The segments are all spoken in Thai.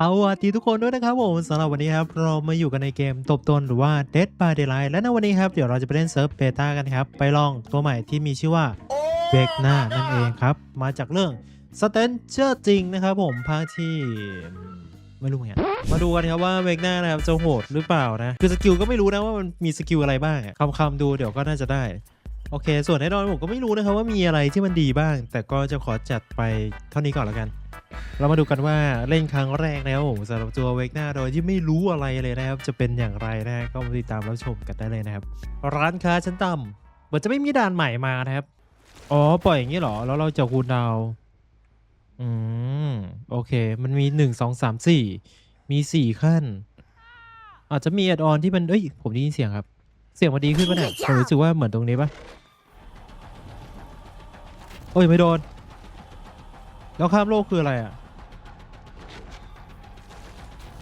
สวัสดีทุกคนด้วยนะครับผมสำหรับวันนี้ครับเรามาอยู่กันในเกมตบตนหรือว่า Dead by Daylight และในวันนี้ครับเดี๋ยวเราจะไปเล่นเซิร์ฟเบต้ากันครับ ไปลองตัวใหม่ที่มีชื่อว่าเบกหน้านั่นเองครับ มาจากเรื่อง s t a n g e r จริงนะครับผมภาคที่ไม่รู้เหมือนกันมาดูกันครับว่าเบกหน้านะครับจะโหดหรือเปล่านะ คือสกิลก็ไม่รู้นะว่ามันมีสกิลอะไรบ้างอะคำๆดูเดี๋ยวก็น่าจะได้โอเค ส่วนแน่นอนผมก็ไม่รู้นะครับว่ามีอะไรที่มันดีบ้าง แต่ก็จะขอจัดไปเท่านี้ก่อนแล้วกัน เรามาดูกันว่าเล่นครั้งแรกนะครับผมสำหรับตัวเวกหน้าโดยที่ไม่รู้อะไรเลยนะครับ จะเป็นอย่างไรนะก็มาติดตามรับชมกันได้เลยนะครับ ร้านค้าชั้นต่ำเหมือนจะไม่มีด่านใหม่มานะครับ อ๋อ ปล่อยอย่างนี้เหรอ แล้วเราจะคูลดาวอืม โอเค มันมีหนึ่งสองสามสี่มีสี่ขั้น อาจจะมีแอดออนที่มันเอ้ย ผมได้ยินเสียงครับ เสียงมันดีขึ้นปะเนี่ยผมรู้สึกว่าเหมือนตรงนี้ปะโอ้ย ไม่โดน แล้วข้ามโลกคืออะไรอะ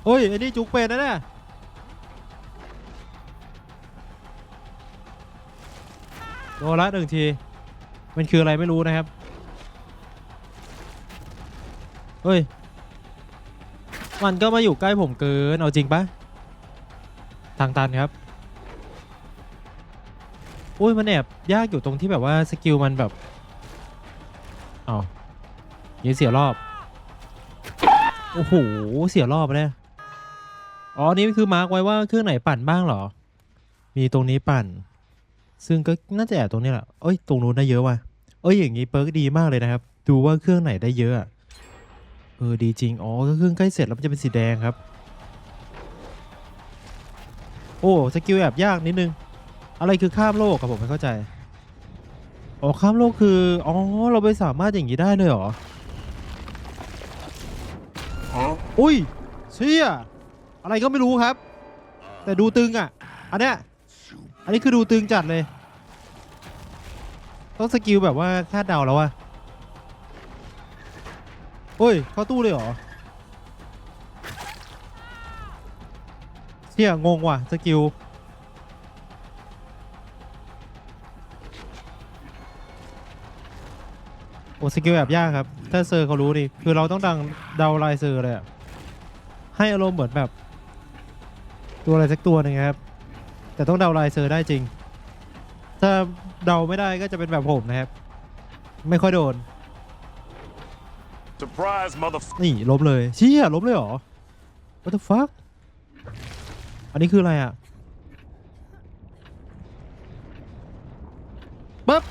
โอ้ยไอ้นี่จุกเป็นนะเนี่ยโดนละหนึ่งที มันคืออะไรไม่รู้นะครับ เฮ้ย มันก็มาอยู่ใกล้ผมเกิน เอาจริงปะทางตันครับอุ้ยมันแอบยากอยู่ตรงที่แบบว่าสกิลมันแบบ เอา ยิงเสียรอบ โอ้โห เสียรอบเลยอ๋อ นี่คือมาร์กไว้ว่าเครื่องไหนปั่นบ้างเหรอ มีตรงนี้ปั่น ซึ่งก็น่าจะแอบตรงนี้แหละ เอ้ย ตรงนู้นได้เยอะว่ะ เอ้ย อย่างนี้เปิร์กดีมากเลยนะครับ ดูว่าเครื่องไหนได้เยอะอะเออ ดีจริง อ๋อ ก็เครื่องใกล้เสร็จแล้วมันจะเป็นสีแดงครับ โอ้ สกิลแอบยากนิดนึง อะไรคือข้ามโลกครับผมไม่เข้าใจ อ๋อ ข้ามโลกคือ อ๋อ เราไปสามารถอย่างนี้ได้เลยเหรอ อุ้ยเชี่ยอะไรก็ไม่รู้ครับ แต่ดูตึงอะ อันเนี้ยอันนี้คือดูตึงจัดเลย ต้องสกิลแบบว่าคาดเดาแล้วอะโอ้ย เข้าตู้เลยเหรอเชี่ยงงว่ะสกิลโอ้สกิลแบบยากครับ ถ้าเซอร์เขารู้ดิ คือเราต้องดังเดาลายเซอร์เลยอะ ให้อารมณ์เหมือนแบบ ตัวอะไรสักตัวหนึ่งครับ แต่ต้องเดาลายเซอร์ได้จริง ถ้าเดาไม่ได้ก็จะเป็นแบบผมนะครับ ไม่ค่อยโดน Surprise, motherfucker. นี่ล้มเลยเชี่ยล้มเลยเหรอ what the fuck อันนี้คืออะไรอะปึ๊บ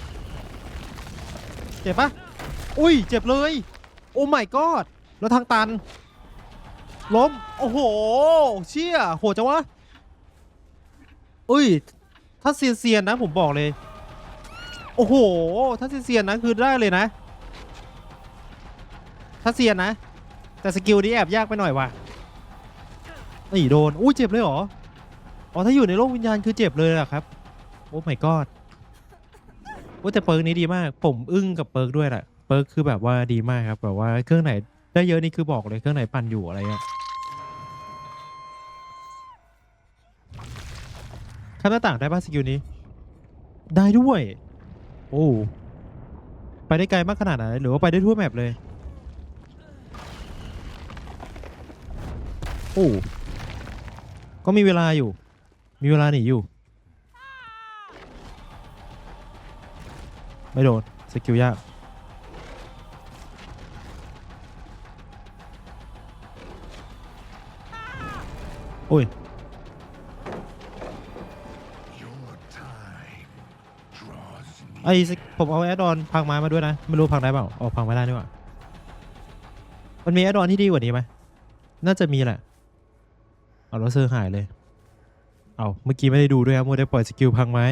เจ็บปะอุ้ย เจ็บเลย โอ้ my god แล้วทางตัน ล้ม โอ้โห เชี่ยโหดจังวะอุ้ย ถ้าเซียนๆนะผมบอกเลย โอ้โห ถ้าเซียนๆนะคือได้เลยนะ ถ้าเซียนนะ แต่สกิลนี้แอบยากไปหน่อยว่ะนี่โดน อุ้ยเจ็บเลยเหรอ อ๋อ ถ้าอยู่ในโลกวิญญาณคือเจ็บเลยอะครับ โอ้ my god โอ้แต่เปิร์กนี้ดีมาก ผมอึ้งกับเปิร์กด้วยแหละ เปิร์กคือแบบว่าดีมากครับ แบบว่าเครื่องไหนได้เยอะนี่คือบอกเลยเครื่องไหนปั่นอยู่อะไรเงี้ย ข้ามหน้าต่างได้ป่ะสกิลนี้ ได้ด้วย โอ้ไปได้ไกลมากขนาดไหนหรือว่าไปได้ทั่วแมปเลย โอ้ก็มีเวลาอยู่ มีเวลาหนีอยู่ ไม่โดนสกิลยากโอ้ย ไอ้สกผมเอาแอดออนพังไม้มาด้วยนะ ไม่รู้พังได้เปล่าอ๋อพังไม่ได้นี่หว่ามันมีแอดออนที่ดีกว่านี้ไหมน่าจะมีแหละ เอาแล้วเซอร์หายเลย เอาเมื่อกี้ไม่ได้ดูด้วยครับมัวได้ปล่อยสกิลพังไม้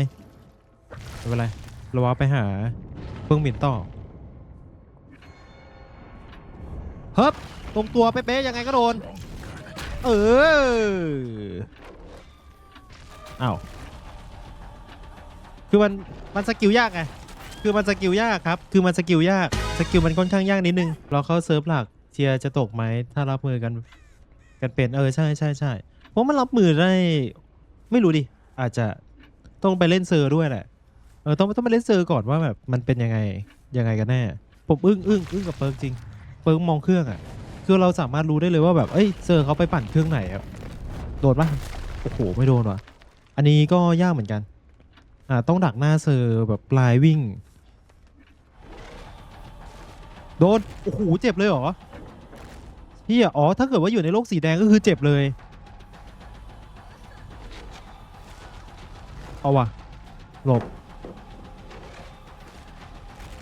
ไม่เป็นไรเราว่าไปหาเพิ่งหมิ่นต่อเฮ้บตรงตัวเป๊ะๆยังไงก็โดน เอออ้าว คือมันมันสกิลยากไงคือมันสกิลยากครับ คือมันสกิลยาก สกิลมันค่อนข้างยากนิดนึง เราเข้าเซิร์ฟหลักเทียร์จะตกไหมถ้ารับมือกันกันเป็นเออใช่ใช่ใช่เพราะมันรับมือได้ ไม่รู้ดิอาจจะต้องไปเล่นเซอร์ด้วยแหละเออต้องต้องไปเล่นเซอร์ก่อนว่าแบบมันเป็นยังไงยังไงกันแน่ผมอึ้งอึ้งอึ้งกับเปิร์กจริงเปิร์กมองเครื่องอะ่ะคือเราสามารถรู้ได้เลยว่าแบบเอ้ยเซอร์เขาไปปั่นเครื่องไหนอะโดนปะโอ้โหไม่โดนว่ะอันนี้ก็ยากเหมือนกัน อ่าต้องดักหน้าเซอร์แบบปลายวิ่ง โดน โอ้โห เจ็บเลยเหรอเฮียอ๋อ ถ้าเกิดว่าอยู่ในโลกสีแดงก็คือเจ็บเลย เอาว่ะ หลบ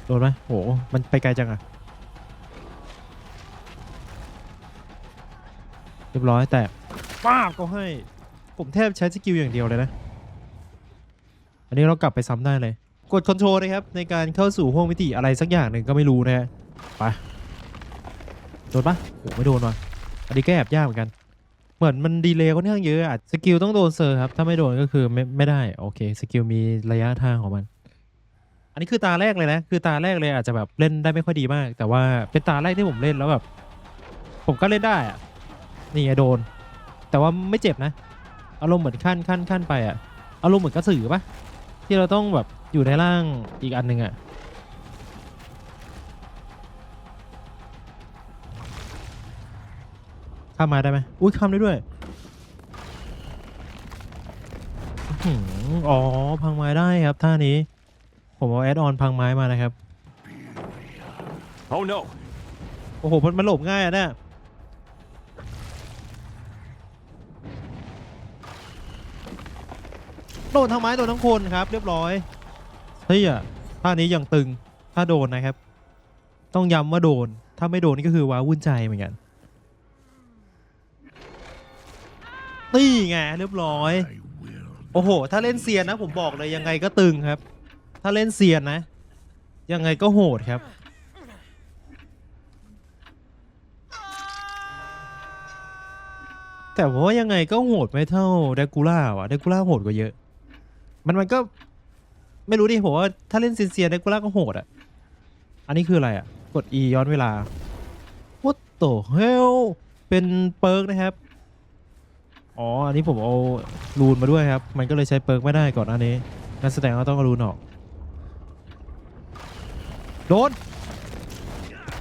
โดนไหมโห มันไปไกลจังอะเรียบร้อยแต่ป้าบก็ให้ ผมแทบใช้สกิลอย่างเดียวเลยนะ อันนี้เรากลับไปซ้ำได้เลย กดคอนโทรลนะครับในการเข้าสู่ห้วงมิติอะไรสักอย่างหนึ่งก็ไม่รู้นะฮะไปโดนปะโอ้ไม่โดนว่ะอันนี้ก็แอบยากเหมือนกัน เหมือนมันดีเลย์ค่อนข้างเยอะอะสกิลต้องโดนเซอร์ครับ ถ้าไม่โดนก็คือไม่ไม่ได้โอเคสกิลมีระยะทางของมัน อันนี้คือตาแรกเลยนะ คือตาแรกเลยอาจจะแบบเล่นได้ไม่ค่อยดีมาก แต่ว่าเป็นตาแรกที่ผมเล่นแล้วแบบ ผมก็เล่นได้อะนี่ไงโดน แต่ว่าไม่เจ็บนะ อารมณ์เหมือนขั้นขั้นขั้นไปอะอารมณ์เหมือนกระสือปะ ที่เราต้องแบบอยู่ในร่างอีกอันหนึ่งอะข้ามมาได้ไหมอุ้ยข้ามได้ด้วยอื้อหืออ๋อ พังไม้ได้ครับท่านี้ ผมเอาแอดออนพังไม้มานะครับ Oh no! โอ้โหมันมันหลบง่ายอะเนี่ย ดนทั้งไม้โดนทั้งคนครับ เรียบร้อยเฮ้ยอะท่านี้ยังตึงถ้าโดนนะครับ ต้องย้ำว่าโดน ถ้าไม่โดนนี่ก็คือว้าวุ่นใจเหมือนกันนี่ไงเรียบร้อย โอ้โห ถ้าเล่นเซียนนะ ผมบอกเลยยังไงก็ตึงครับ ถ้าเล่นเซียนนะ ยังไงก็โหดครับแต่ว่ายังไงก็โหดไม่เท่าเดกูล่าว่ะเดกูล่าโหดกว่าเยอะ มันมันก็ไม่รู้ดิผมว่าถ้าเล่นซินเซียเดกูล่าก็โหดอะ อันนี้คืออะไรอะ กด E ย้อนเวลา What the hell เป็นเปิร์กนะครับ อ๋อ อันนี้ผมเอารูนมาด้วยครับ มันก็เลยใช้เปิร์กไม่ได้ก่อนอันนี้นั่นแสดงว่าต้องเอารูนออก โดน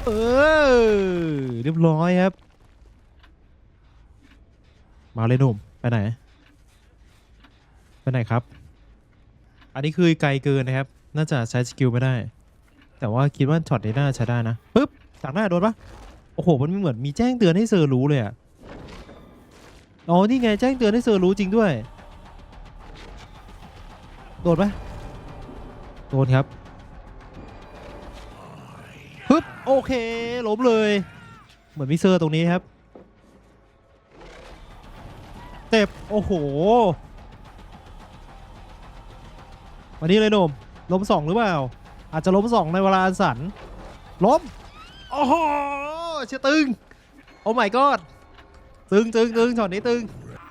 เออ เรียบร้อยครับ มาเลยหนุ่ม ไปไหน ไปไหนครับ อันนี้คือไกลเกินนะครับ น่าจะใช้สกิลไม่ได้ แต่ว่าคิดว่าช็อตนี้น่าใช้ได้นะปึ๊บจากหน้าโดนปะโอ้โห มันมีเหมือนมีแจ้งเตือนให้เซอร์รู้เลยอะอ๋อ นี่ไงแจ้งเตือนให้เซอร์รู้จริงด้วย โดนปะโดนครับปึ๊บโอเคล้มเลย เหมือนมีเซอร์ตรงนี้ครับเจ็บโอ้โห วันนี้เลยหนุ่มล้มสองหรือเปล่า อาจจะล้มสองในเวลาอันสันล้มโอ้โหเชื่อตึง โอ้ my god ตึงตึงตึงช็อตนี้ตึง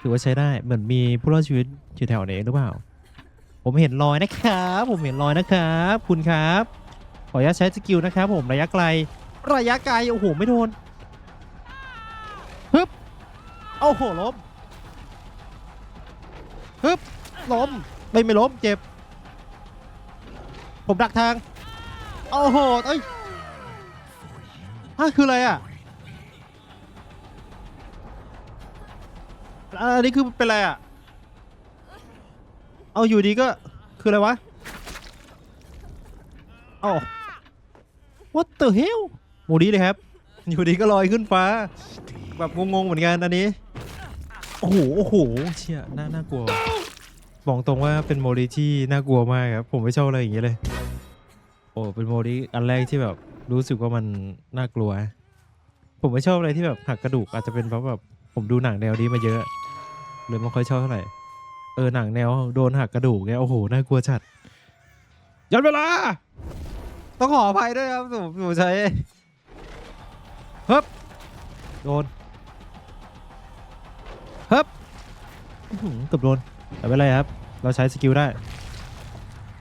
ถือว่าใช้ได้เหมือนมีผู้รอดชีวิตอยู่แถวนี้หรือเปล่า ผมเห็นรอยนะครับ ผมเห็นรอยนะครับ คุณครับ ขออนุญาตใช้สกิลนะครับ ผมระยะไกล ระยะไกลโอ้โหไม่โดนฮึบโอ้โหล้มฮึบล้มไม่ไม่ล้มเจ็บ ผมดักทาง โอ้โห เอ้ยฮะคืออะไรอะอันนี้คือเป็นอะไรอะ เอาอยู่ดีก็คืออะไรวะอ๋อ what the hell โมดีเลยครับ อยู่ดีก็ลอยขึ้นฟ้า แบบงงๆเหมือนกันอันนี้ โอ้โห โอ้โห เชี่ยน่าน่ากลัว บอกตรงว่าเป็นโมดีที่น่ากลัวมากครับผมไม่ชอบอะไรอย่างเงี้ยเลย โอ้เป็นโมดีอันแรกที่แบบรู้สึกว่ามันน่ากลัว ผมไม่ชอบอะไรที่แบบหักกระดูกอาจจะเป็นเพราะแบบผมดูหนังแนวนี้มาเยอะเลยไม่ค่อยชอบเท่าไหร่เออหนังแนวโดนหักกระดูกเงี้ยโอ้โหน่ากลัวจัดย้อนเวลา ต้องขออภัยด้วยครับผมผมใช้ฮึบโดนฮึบอื้อหือเกือบโดน แต่ไม่เป็นไรครับ เราใช้สกิลได้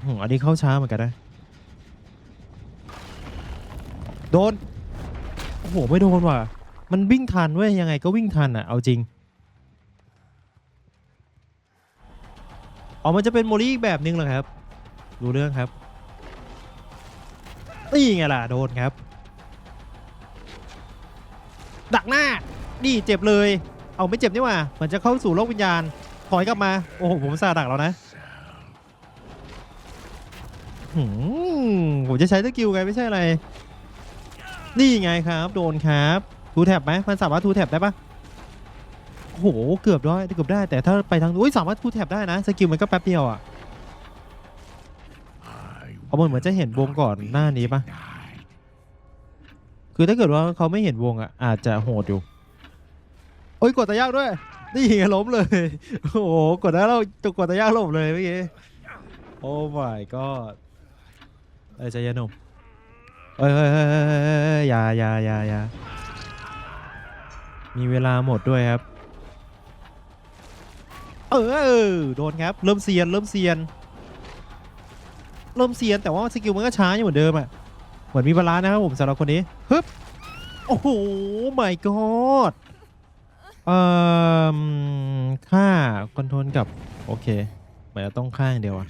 อืมอันนี้เข้าช้าเหมือนกันนะ โดน โอ้โห ไม่โดนว่ะ มันวิ่งทันเว้ย ยังไงก็วิ่งทันอะ เอาจริง อ๋อ มันจะเป็นโมลี่อีกแบบนึงเหรอครับ รู้เรื่องครับนี่ไงล่ะ โดนครับ ดักหน้า นี่เจ็บเลย เอาไม่เจ็บนี่หว่าเหมือนจะเข้าสู่โลกวิญญาณ อยกลับมา โอ้โห ผมซาดักแล้วนะหืมผมจะใช้สกิลไงไม่ใช่อะไร นี่ไงครับ โดนครับทูแท็บไหมมันสามารถทูแท็บได้ปะโอ้โห เกือบได้เกือบได้ แต่ถ้าไปทางอุ้ยสามารถทูแท็บได้นะ สกิลมันก็แป๊บเดียวอะเอามันเหมือนจะเห็นวงก่อนหน้านี้ปะคือถ้าเกิดว่าเขาไม่เห็นวงอะอาจจะโหดอยู่ โอ้ยกดตะยากด้วย นี่ไงล้มเลย โอ้โหกดได้วเราตกกดตะยากล้มเลยเมื่อกี้ โอ้ my god เอ้ยใจเย็นหนุ่มเอ้ยเอ้ยเอ้ยเอ้ยเอ้ยเอ้ยอย่าอย่าอย่าอย่ามีเวลาหมดด้วยครับเออเออ โดนครับ เริ่มเซียน เริ่มเซียน เริ่มเซียน แต่ว่าสกิลมันก็ช้าอยู่เหมือนเดิมอะ เหมือนมีบาลานซ์นะครับผมสำหรับคนนี้ ฮึบ โอ้โห my god เอ่อค่าคอนโทรลกับโอเคเหมือนจะต้องค่าอย่างเดียวอะ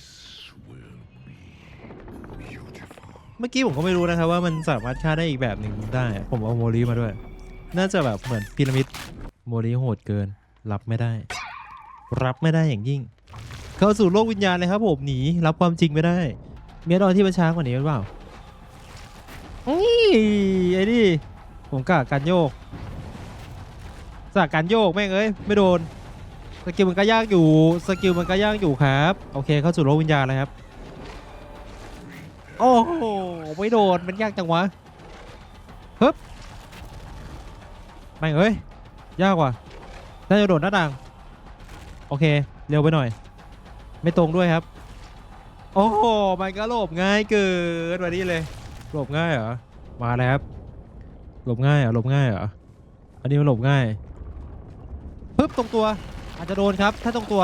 เมื่อกี้ผมก็ไม่รู้นะครับว่ามันสามารถค่าได้อีกแบบหนึ่งได้ ผมเอาโมลีมาด้วย น่าจะแบบเหมือนพีระมิดโมลีโหดเกิน รับไม่ได้ รับไม่ได้อย่างยิ่ง เข้าสู่โลกวิญญาณเลยครับผมหนีรับความจริงไม่ได้มีอะไรที่มันช้ากว่านี้หรือเปล่าอุ้ยไอ้นี่ผมกะการโยก สากการโยกแม่งเอ้ยไม่โดนสกิลมันก็ยากอยู่สกิลมันก็ยากอยู่ครับโอเคเข้าสู่โลกวิญญาณแล้วครับโอ้โหไม่โดนมันยากจังวะฮึบแม่งเอ้ยยากว่ะน่าจะโดดหน้าต่างโอเคเร็วไปหน่อย ไม่ตรงด้วยครับ โอ้โหมันก็หลบง่ายเกินวันนี้เลยหลบง่ายเหรอมาแล้วครับหลบง่ายเหรอหลบง่ายเหรออันนี้มันหลบง่าย ปึ๊บตรงตัว อาจจะโดนครับ ถ้าตรงตัว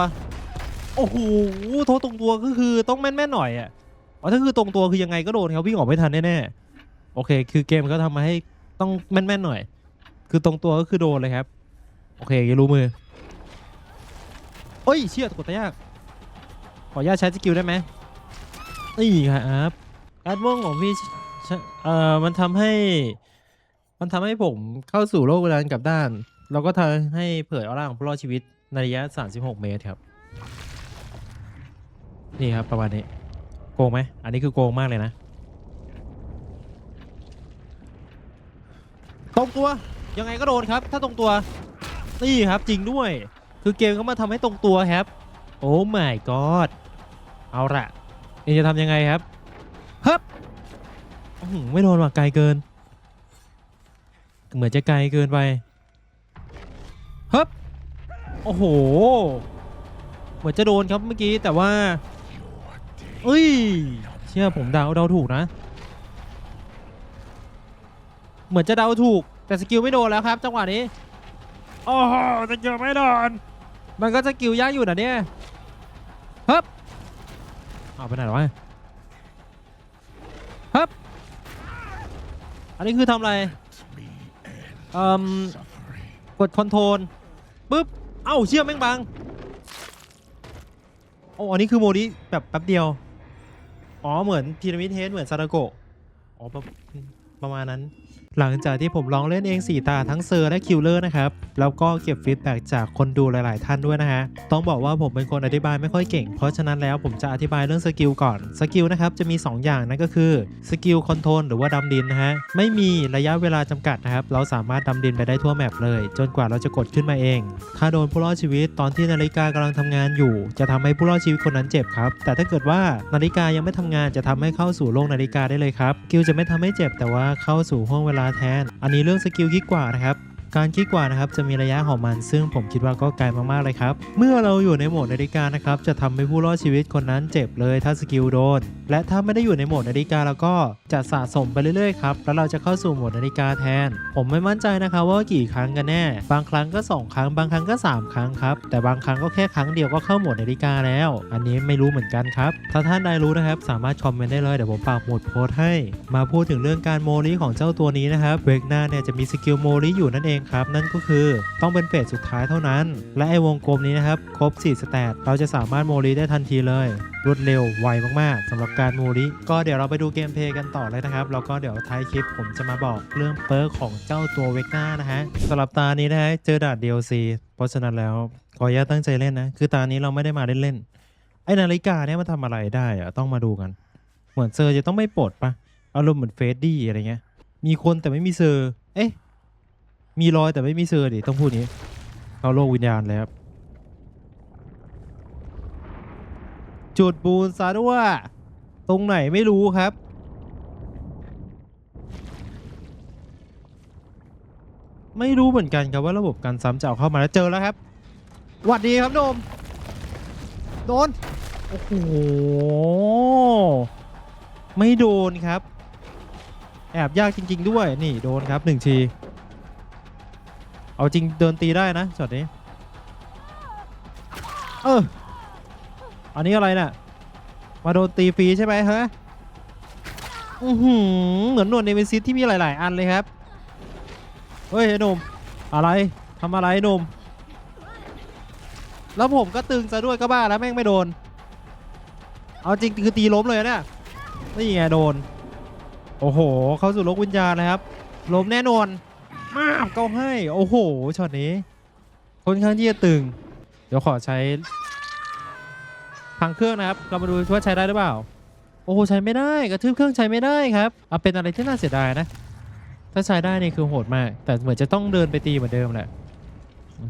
โอ้โหโทษตรงตัวก็คือต้องแม่นๆหน่อยอะอ๋อถ้าคือตรงตัวคือยังไงก็โดนครับวิ่งออกไม่ทันแน่ๆโอเค คือเกมมันก็ทำมาให้ต้องแม่นๆหน่อย คือตรงตัวก็คือโดนเลยครับ โอเครู้มือโอ้ยเชี่ยกดตะยากขออนุญาตใช้สกิลได้ไหมนี่ครับการม่วงของพี่เอ่อมันทำให้ มันทำให้ผมเข้าสู่โลกเวลากับด้าน เราก็ทำให้เผยออร่าของผู้รอดชีวิตในระยะ 36 เมตรครับ นี่ครับประมาณนี้ โกงไหม อันนี้คือโกงมากเลยนะ ตรงตัว ยังไงก็โดนครับ ถ้าตรงตัว นี่ครับจริงด้วย คือเกมเขามาทำให้ตรงตัวครับ โอ้ my god เอาละนี่จะทำยังไงครับฮึบไม่โดนว่ะไกลเกิน เหมือนจะไกลเกินไป ฮึบโอ้โห เหมือนจะโดนครับเมื่อกี้แต่ว่าเอ้ย เชื่อผมเดาเดาถูกนะ เหมือนจะเดาถูก แต่สกิลไม่โดนแล้วครับ จังหวะนี้โอ้โหสกิลไม่โดน มันก็สกิลยากอยู่นะเนี่ยฮึบเอาไปไหนวะฮึบอันนี้คือทำอะไรเอ่มกดคอนโทรล ปุ๊บ เอ้าเชื่อมแม่งบังโอ้อันนี้คือโมดิแบบแป๊บเดียว อ๋อเหมือนพีระมิดเฮดเหมือนซาดาโกะอ๋อประมาณนั้น หลังจากที่ผมลองเล่นเอง4ตาทั้งเซอร์และคิลเลอร์นะครับ แล้วก็เก็บฟีดแบ็กจากคนดูหลาย ๆ ท่านด้วยนะฮะ ต้องบอกว่าผมเป็นคนอธิบายไม่ค่อยเก่ง เพราะฉะนั้นแล้วผมจะอธิบายเรื่องสกิลก่อน สกิลนะครับจะมี 2 อย่างนั่นก็คือสกิลคอนโทรลหรือว่าดำดินนะฮะ ไม่มีระยะเวลาจำกัดนะครับ เราสามารถดำดินไปได้ทั่วแมปเลย จนกว่าเราจะกดขึ้นมาเอง ถ้าโดนผู้รอดชีวิตตอนที่นาฬิกากำลังทำงานอยู่ จะทำให้ผู้รอดชีวิตคนนั้นเจ็บครับ แต่ถ้าเกิดว่านาฬิกายังไม่ทำงานจะทำให้เข้าสู่โลกนาฬิกาได้เลยครับสกิลจะไม่ทำให้เจ็บแต่ว่าเข้าสู่ห้วงเวลาแทน อันนี้เรื่องสกิลคิดกว่านะครับ การคิกกว่านะครับจะมีระยะของมัน ซึ่งผมคิดว่าก็ไกลมากๆเลยครับ เมื่อเราอยู่ในโหมดนาฬิกานะครับจะทำให้ผู้รอดชีวิตคนนั้นเจ็บเลยถ้าสกิลโดน และถ้าไม่ได้อยู่ในโหมดนาฬิกาแล้วก็จะสะสมไปเรื่อยๆครับแล้วเราจะเข้าสู่โหมดนาฬิกาแทน ผมไม่มั่นใจนะครับว่ากี่ครั้งกันแน่ บางครั้งก็ 2 ครั้ง บางครั้งก็ 3 ครั้งครับแต่บางครั้งก็แค่ครั้งเดียวก็เข้าโหมดนาฬิกาแล้ว อันนี้ไม่รู้เหมือนกันครับถ้าท่านใดรู้นะครับสามารถคอมเมนต์ได้เลยเดี๋ยวผมปากหมดโพสให้ มาพูดถึงเรื่องการโมลีของเจ้าตัวนี้นะครับเวกนาเนี่ยจะมีสกิลโมลีอยู่นั่นเองครับ นั่นก็คือต้องเป็นเฟสสุดท้ายเท่านั้น และไอวงกลมนี้นะครับ ครบ 4 สแตทเราจะสามารถโมลีได้ทันทีเลย รวดเร็วไวมากๆสำหรับการโมูริก็เดี๋ยวเราไปดูเกมเพลย์กันต่อเลยนะครับ แล้วก็เดี๋ยวท้ายคลิปผมจะมาบอกเรื่องเปิร์กของเจ้าตัวเวกนานะฮะสำหรับตานี้นะฮะเจอด่าน DLC เพราะฉะนั้นแล้วขออนุญาตตั้งใจเล่นนะคือตานี้เราไม่ได้มาเล่นๆไอนาฬิกาเนี่ยมันทำอะไรได้อะต้องมาดูกัน เหมือนเซอร์จะต้องไม่ปลดปะอารมณ์เหมือนเฟสดี้อะไรเงี้ยมีคนแต่ไม่มีเซอร์ มีรอยแต่ไม่มีเซอร์ดิต้องพูดอย่างนี้เข้าโลกวิญญาณแล้วจุดบูนซะด้วย ตรงไหนไม่รู้ครับ ไม่รู้เหมือนกันครับว่าระบบการซ้ำจะเอาเข้ามาแล้วเจอแล้วครับหวัดดีครับโดมโดน โอ้โห ไม่โดนครับ แอบยากจริง ๆ ด้วย นี่โดนครับหนึ่งที เอาจริงเดินตีได้นะช็อตนี้ เออ อันนี้อะไรน่ะ มาโดนตีฟรีใช่ไหมฮะอือหือเหมือนหนวดเนมิซิสที่มีหลาย ๆ อันเลยครับ เฮ้ยไอ้หนุ่มอะไรทำอะไรไอ้หนุ่ม แล้วผมก็ตึงซะด้วยก็บ้าแล้วแม่งไม่โดน เอาจริงคือตีล้มเลยนะเนี่ยนี่ไงโดน โอ้โห เข้าสู่โลกวิญญาณนะครับ ล้มแน่นอน มากก็ให้ โอ้โหช็อตนี้ค่อนข้างที่จะตึง เดี๋ยวขอใช้พังเครื่องนะครับ เรามาดูว่าใช้ได้หรือเปล่า โอ้โหใช้ไม่ได้กระทืบเครื่องใช้ไม่ได้ครับเอาเป็นอะไรที่น่าเสียดายนะ ถ้าใช้ได้นี่คือโหดมาก แต่เหมือนจะต้องเดินไปตีเหมือนเดิมแหละ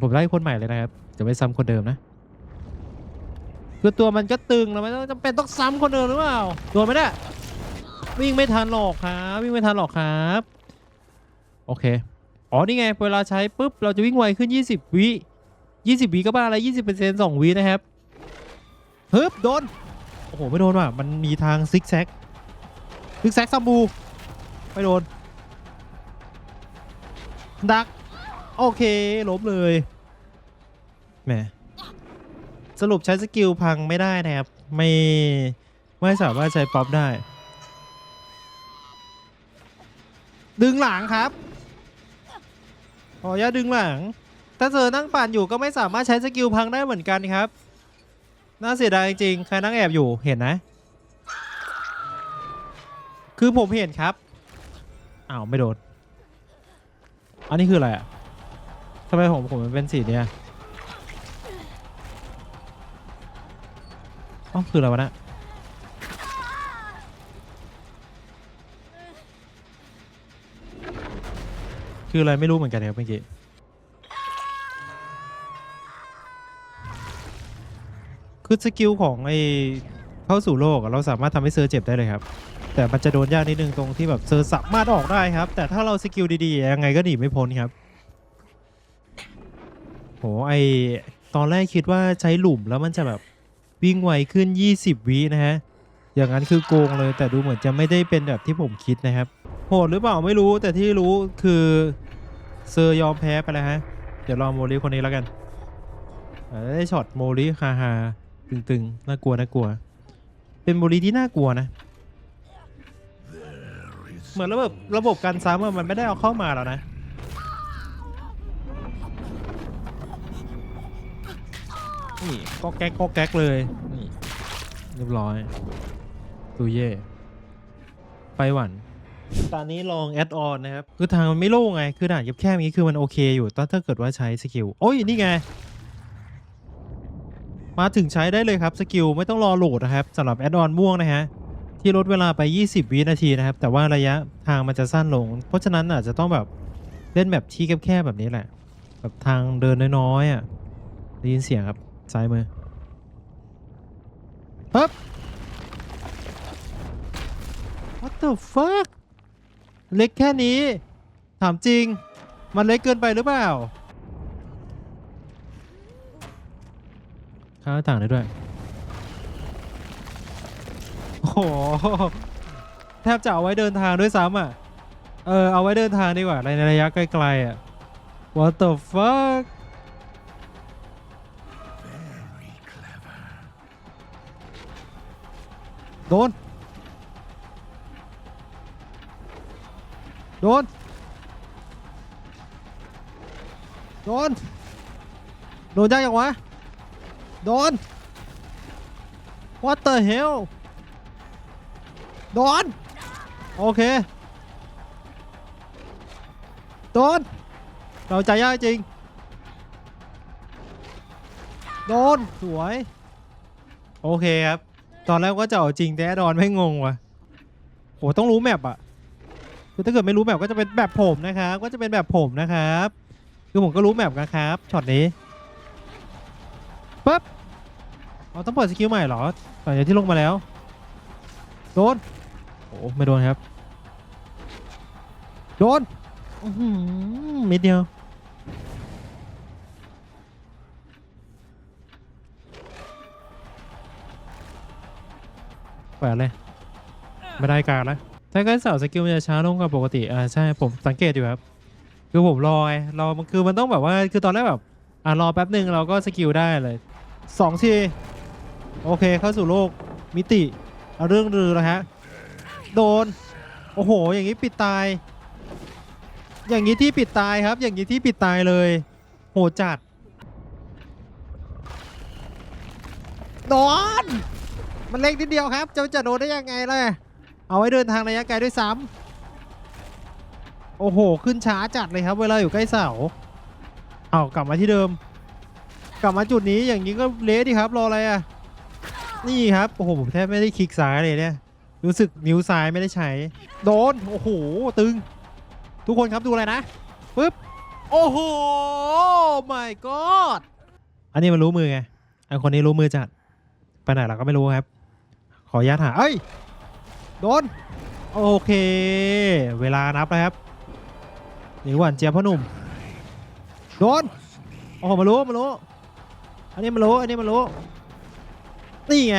ผมไล่คนใหม่เลยนะครับจะไม่ซ้ำคนเดิมนะคือตัวมันก็ตึงแล้วไม่ต้องจำเป็นต้องซ้ำคนเดิมหรือเปล่าโดนไหมเนี่ยวิ่งไม่ทันหรอกครับ วิ่งไม่ทันหรอกครับ โอเค อ๋อ นี่ไง เวลาใช้ปุ๊บ เราจะวิ่งไวขึ้น 20 วิ 20 วิก็บ้าอะไร20% 2วินะครับฮึบโดน โอ้โห ไม่โดนว่ะ มันมีทางซิกแซก ซิกแซกซัมบู ไม่โดน ดัก โอเค ล้มเลย แหม สรุปใช้สกิลพังไม่ได้นะครับ ไม่ ไม่สามารถใช้ป๊อปได้ ดึงหลังครับ ออนุญาดึงหลัง ถ้าเจอนั่งปั่นอยู่ก็ไม่สามารถใช้สกิลพังได้เหมือนกันครับ น่าเสียดายจริงๆใครนั่งแอบอยู่เห็นนะ คือผมเห็นครับ อ้าวไม่โดน อันนี้คืออะไรอะทำไมผมผมมันเป็นสีเนี้ยอ๋อคืออะไรวะเนะ คืออะไรไม่รู้เหมือนกันครับเมื่อกี้คือสกิลของไอเข้าสู่โลกอะเราสามารถทำให้เซอร์เจ็บได้เลยครับ แต่มันจะโดนยากนิดนึงตรงที่แบบเซอร์สามารถออกได้ครับ แต่ถ้าเราสกิลดีๆยังไงก็หนีไม่พ้นครับโหไอตอนแรกคิดว่าใช้หลุมแล้วมันจะแบบวิ่งไวขึ้น 20 วินะฮะ อย่างนั้นคือโกงเลยแต่ดูเหมือนจะไม่ได้เป็นแบบที่ผมคิดนะครับ โหดหรือเปล่าไม่รู้แต่ที่รู้คือเซอร์ยอมแพ้ไปแล้วฮะ เดี๋ยวรอโมลิคนนี้แล้วกันได้ช็อตโมลิฮาฮาตึงๆน่ากลัวน่ากลัว เป็นโมลิที่น่ากลัวนะ เหมือนระบบระบบการซ้ำมันไม่ได้เอาเข้ามาแล้วนะนี่ก็แก๊กก็แก๊กเลยนี่เรียบร้อยตูเย่ไปหวัน ตอนนี้ลองแอดออนนะครับ คือทางมันไม่โล่งไง คือด่านแคบๆอย่างนี้คือมันโอเคอยู่ตอนถ้าเกิดว่าใช้สกิล โอ้ย นี่ไง มาถึงใช้ได้เลยครับสกิลไม่ต้องรอโหลดนะครับสำหรับแอดออนม่วงนะฮะ ที่ลดเวลาไป 20 วินาทีนะครับ แต่ว่าระยะทางมันจะสั้นลง เพราะฉะนั้นอาจจะต้องแบบเล่นแบบที่แคบๆแบบนี้แหละ แบบทางเดินน้อยๆอะได้ยินเสียงครับซ้ายมือปึ๊บ What the fuck เล็กแค่นี้ ถามจริง มันเล็กเกินไปหรือเปล่าข้าวต่างได้ด้วย โอ้โห แทบจะเอาไว้เดินทางด้วยซ้ำอะ เออ เอาไว้เดินทางดีกว่า ในระยะไกลๆอะ What the fuck โดน โดน โดน โดนยากยังวะ โดน what the hell โดน โอเค โดน เราใจยากจริง โดน สวย โอเคครับ ตอนแรกก็จะเอาจริงแต่ดอนไม่งงว่ะโหต้องรู้แมปอะ คือถ้าเกิดไม่รู้แมปก็จะเป็นแบบผมนะครับ ก็จะเป็นแบบผมนะครับ คือผมก็รู้แมปนะครับช็อตนี้ปั๊บเราต้องเปิดสกิลใหม่เหรอหลังจากที่ลงมาแล้วโดนโอ้ไม่โดนครับ โดนมิดเดียวแปดเลย ไม่ได้การแล้ว ถ้าเกิดสาวสกิลมันจะช้าลงกว่าปกติอ่าใช่ผมสังเกตอยู่ครับ คือผมรอไงรอมันคือมันต้องแบบว่าคือตอนแรกแบบอ่ารอแป๊บหนึ่งเราก็สกิลได้เลยสองทีโอเคเข้าสู่โลกมิติเอาเรื่องรือแล้วฮะโดนโอ้โห อย่างนี้ปิดตาย อย่างนี้ที่ปิดตายครับ อย่างนี้ที่ปิดตายเลย โหจัดโดนมันเล็กนิดเดียวครับจะจะโดนได้ยังไงล่ะ เอาไว้เดินทางระยะไกลด้วยซ้ำโอ้โห ขึ้นช้าจัดเลยครับ เวลาอยู่ใกล้เสาเอากลับมาที่เดิม กลับมาจุดนี้อย่างนี้ก็เละดิครับรออะไรอะนี่ครับโอ้โหผมแทบไม่ได้คลิกซ้ายเลยเนี่ยรู้สึกนิ้วซ้ายไม่ได้ใช้ โดนโอ้โหตึง ทุกคนครับดูอะไรนะปึ๊บโอ้โห my god อันนี้มันรู้มือไงอันคนนี้รู้มือจัดไปไหนเราก็ไม่รู้ครับ ขออนุญาตหาเอ้ย โดน โอเค เวลานับแล้วครับหนีหวานเจี๊ยบพ่อหนุ่ม โดน โอ้โหมารู้มารู้ อันนี้มารู้ อันนี้มารู้ นี่ไง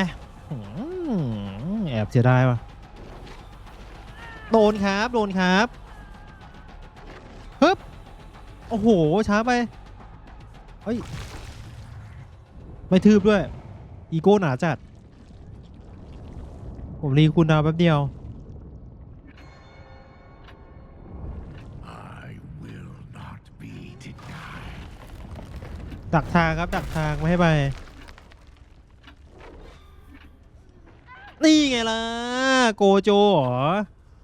อแอบเสียดายว่ะ โดนครับ โดนครับฮึบโอ้โห ช้าไป เฮ้ย ไม่ทืบด้วย อีโก้หนาจัด ผมรีคุณดาวแป๊บเดียว I will not be denied. ดักทางครับ ดักทางไม่ให้ไป นี่ไงล่ะ โกโจเหรอ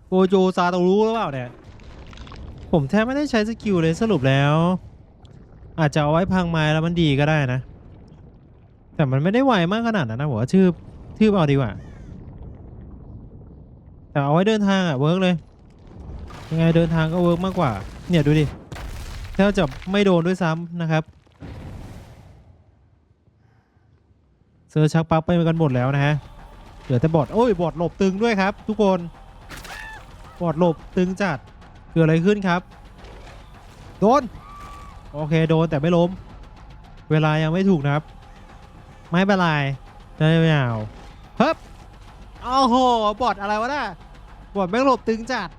โกโจซาโตรู้หรือเปล่าเนี่ย ผมแทบไม่ได้ใช้สกิลเลยสรุปแล้ว อาจจะเอาไว้พังไม้แล้วมันดีก็ได้นะ แต่มันไม่ได้ไวมากขนาดนั้นนะผมว่าชื่อชื่อเอาดีกว่า แต่เอาไว้เดินทางอะเวิร์กเลย ยังไงเดินทางก็เวิร์กมากกว่า เนี่ยดูดิแทบจะไม่โดนด้วยซ้ำนะครับ เซอร์ชักปลั๊กไปกันหมดแล้วนะฮะ เหลือแต่บอดโอ้ยบอดหลบตึงด้วยครับ ทุกคน บอดหลบตึงจัด เกิดอะไรขึ้นครับ โดน โอเคโดนแต่ไม่ล้ม เวลายังไม่ถูกนะครับ ไม่เป็นไรได้ไม่เอาเฮ้บ โอ้โห บอดอะไรวะน่ะบอดแม่งหลบตึงจัด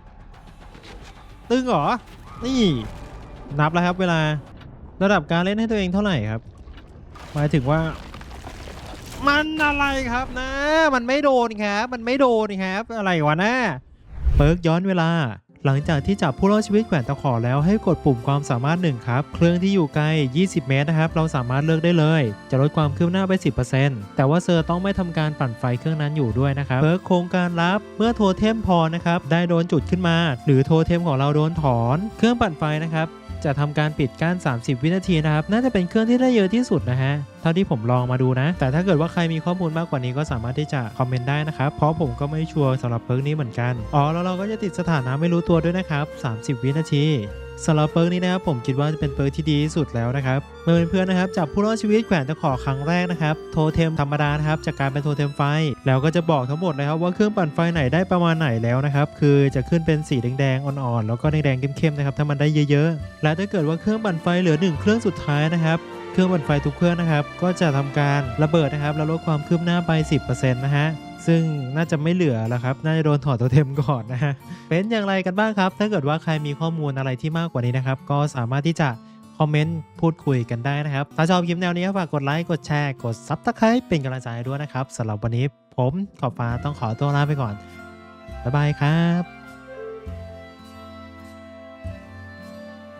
ตึงเหรอ นี่ นับแล้วครับเวลา ระดับการเล่นให้ตัวเองเท่าไหร่ครับ หมายถึงว่า มันอะไรครับนะ มันไม่โดนครับ มันไม่โดนครับ อะไรวะนะเปิร์กย้อนเวลา หลังจากที่จับผู้รอดชีวิตแขวนตะขอแล้วให้กดปุ่มความสามารถหนึ่งครับเครื่องที่อยู่ไกล 20 เมตรนะครับ เราสามารถเลือกได้เลย จะลดความคืบหน้าไป 10%แต่ว่าเซอร์ต้องไม่ทำการปั่นไฟเครื่องนั้นอยู่ด้วยนะครับเปิร์กโครงการลับเมื่อโทเทมพอนะครับได้โดนจุดขึ้นมา หรือโทเทมของเราโดนถอน เครื่องปั่นไฟนะครับ จะทำการปิดกั้น 30 วินาทีนะครับ น่าจะเป็นเครื่องที่ได้เยอะที่สุดนะฮะ เท่าที่ผมลองมาดูนะ แต่ถ้าเกิดว่าใครมีข้อมูลมากกว่านี้ก็สามารถที่จะคอมเมนต์ได้นะครับ เพราะผมก็ไม่ชัวร์สำหรับเพิร์กนี้เหมือนกัน อ๋อ แล้วเราก็จะติดสถานะไม่รู้ตัวด้วยนะครับ 30 วินาที สำหรับเพิร์กนี้นะครับผมคิดว่าจะเป็นเพิร์กที่ดีที่สุดแล้วนะครับเมื่อเพื่อนๆนะครับจับผู้รอดชีวิตแขวนตะขอครั้งแรกนะครับโทเทมธรรมดานะครับจากการเป็นโทเทมไฟ แล้วก็จะบอกทั้งหมดเลยครับว่าเครื่องปั่นไฟไหนได้ประมาณไหนแล้วนะครับคือจะขึ้นเป็นสีแดงๆอ่อนๆแล้วก็แดงๆเข้มๆนะครับถ้ามันได้เยอะๆ และถ้าเกิดว่าเครื่องปั่นไฟเหลือหนึ่งเครื่องสุดท้ายนะครับเครื่องปั่นไฟทุกเครื่องนะครับก็จะทำการระเบิดนะครับแล้วลดความคืบหน้าไป 10%นะฮะ ซึ่งน่าจะไม่เหลือแล้วครับ น่าจะโดนถอดตัวเทมก่อนนะฮะ เป็นอย่างไรกันบ้างครับ ถ้าเกิดว่าใครมีข้อมูลอะไรที่มากกว่านี้นะครับ ก็สามารถที่จะคอมเมนต์พูดคุยกันได้นะครับ ถ้าชอบคลิปแนวนี้ฝากกดไลค์ กดแชร์ กดซับสไครป์เป็นกำลังใจด้วยนะครับสำหรับวันนี้ผมขอบฟ้าต้องขอตัวลาไปก่อน บ๊ายบายครับ